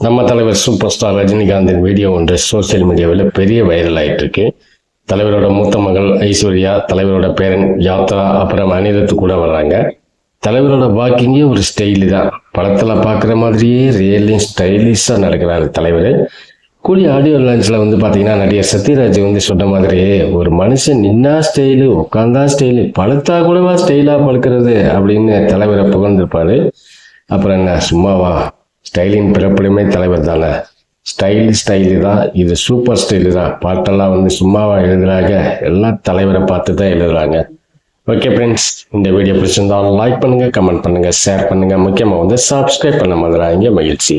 நம்ம தலைவர் super star ரஜினிகாந்தின் வீடியோ ஒன்று சோசியல் மீடியாவில் பெரிய வைரல் ஆயிட்டு இருக்கு தலைவரோட மூத்த மகள் ஐஸ்வர்யா தலைவரோட பேரன் யாத்ரா அப்புறம் அனிருத்து கூட வர்றாங்க. தலைவரோட வாக்கிங்கே ஒரு ஸ்டைலு தான். படத்தில் பார்க்குற மாதிரியே ரியலையும் ஸ்டைலிஷாக நடக்கிறாரு தலைவர். கூடிய ஆடியோ லான்ச்சில் வந்து பார்த்தீங்கன்னா நடிகர் சத்யராஜ் வந்து சொன்ன மாதிரியே ஒரு மனுஷன் நின்னா ஸ்டைலு உட்காந்தா ஸ்டைலு பழுத்தா கூடவா ஸ்டைலாக பழுக்கிறது அப்படின்னு தலைவரை புகழ்ந்திருப்பாரு. அப்புறம் என்ன சும்மாவா? ஸ்டைலின் பிறப்பிலுமே தலைவர் தானே. ஸ்டைல் ஸ்டைலு தான். இது சூப்பர் ஸ்டைலு தான். பாட்டெல்லாம் வந்து சும்மாவா எழுதுறாங்க. எல்லாம் தலைவரை பார்த்து தான் எழுதுறாங்க. ஓகே ஃப்ரெண்ட்ஸ் இந்த வீடியோ பிடிச்சிருந்தாலும் லைக் பண்ணுங்க கமெண்ட் பண்ணுங்க ஷேர் பண்ணுங்க. முக்கியமாக வந்து சப்ஸ்கிரைப் பண்ண மாதிரி மகிழ்ச்சி.